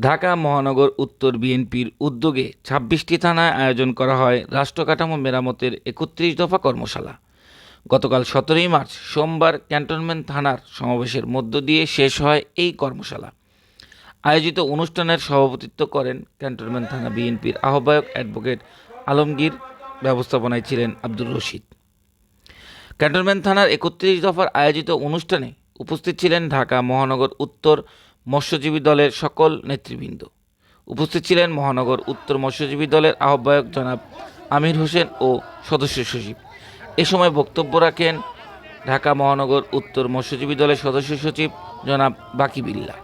ঢাকা মহানগর উত্তর বিএনপির উদ্যোগে ছাব্বিশটি থানায় আয়োজন করা হয় রাষ্ট্রকাঠামো মেরামতের একত্রিশ দফা কর্মশালা। গতকাল সতেরোই মার্চ সোমবার ক্যান্টনমেন্ট থানার সমাবেশের মধ্য দিয়ে শেষ হয় এই কর্মশালা। আয়োজিত অনুষ্ঠানের সভাপতিত্ব করেন ক্যান্টনমেন্ট থানা বিএনপির আহ্বায়ক অ্যাডভোকেট আলমগীর, ব্যবস্থাপনায় ছিলেন আব্দুর রশিদ। ক্যান্টনমেন্ট থানার একত্রিশ দফার আয়োজিত অনুষ্ঠানে উপস্থিত ছিলেন ঢাকা মহানগর উত্তর মৎস্যজীবী দলের সকল নেতৃবৃন্দ। উপস্থিত ছিলেন মহানগর উত্তর মৎস্যজীবী দলের আহ্বায়ক জনাব আমির হোসেন ও সদস্য সচিব। এ সময় বক্তব্য রাখেন ঢাকা মহানগর উত্তর মৎস্যজীবী দলের সদস্য সচিব জনাব বাকি বিল্লা।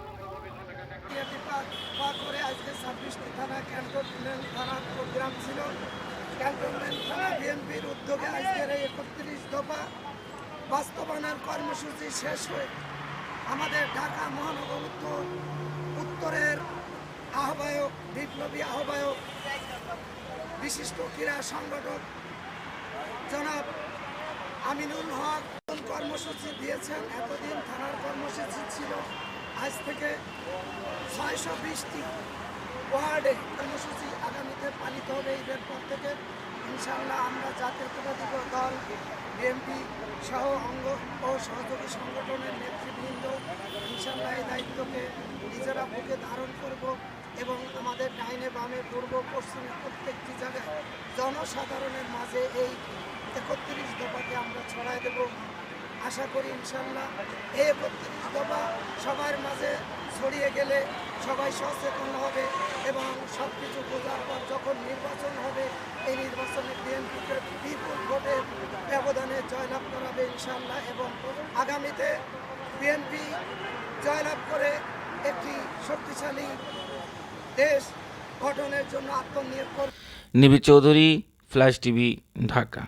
বাস্তবায়নের কর্মসূচি শেষ হয়ে আমাদের ঢাকা মহানগর উত্তর উত্তরের আহ্বায়ক বিপ্লবী আহ্বায়ক, বিশিষ্ট ক্রীড়া সংগঠক, জনাব আমিনুল হক কর্মসূচি দিয়েছেন। এতদিন থানার কর্মসূচি ছিল। আজ থেকে ছয়শো বিশটি ওয়ার্ডে কর্মসূচি আগামীতে পালিত হবে ঈদের পর থেকে। ইনশাআল্লাহ আমরা জাতীয়তাবাদী দল, বিএনপি সহ অঙ্গ ও সহযোগী সংগঠনের নেতৃবৃন্দ ইনশাআল্লাহ এই দায়িত্বকে নিজেরা বুকে ধারণ করব। এবং আমাদের ডাইনে বামে পূর্ব পশ্চিমে প্রত্যেকটি জায়গায় জনসাধারণের মাঝে এই একত্রিশ দফাকে আমরা ছড়াই দেব। আশা করি ইনশাল্লাহ এই একত্রিশ দফা সবার মাঝে ছড়িয়ে গেলে সবাই সচেতন হবে এবং সব কিছু বোঝার পর যখন নির্বাচন হবে, এই নির্বাচনে বিএনপিকে বিপুল ভোটে ব্যবধানে জয়লাভ করাবে ইনশাল্লাহ এবং আগামীতে বিএনপি জয়লাভ করে একটি শক্তিশালী দেশ গঠনের জন্য আত্মনিয়োগ নিবি চৌধুরী ফ্ল্যাশ টিভি ঢাকা।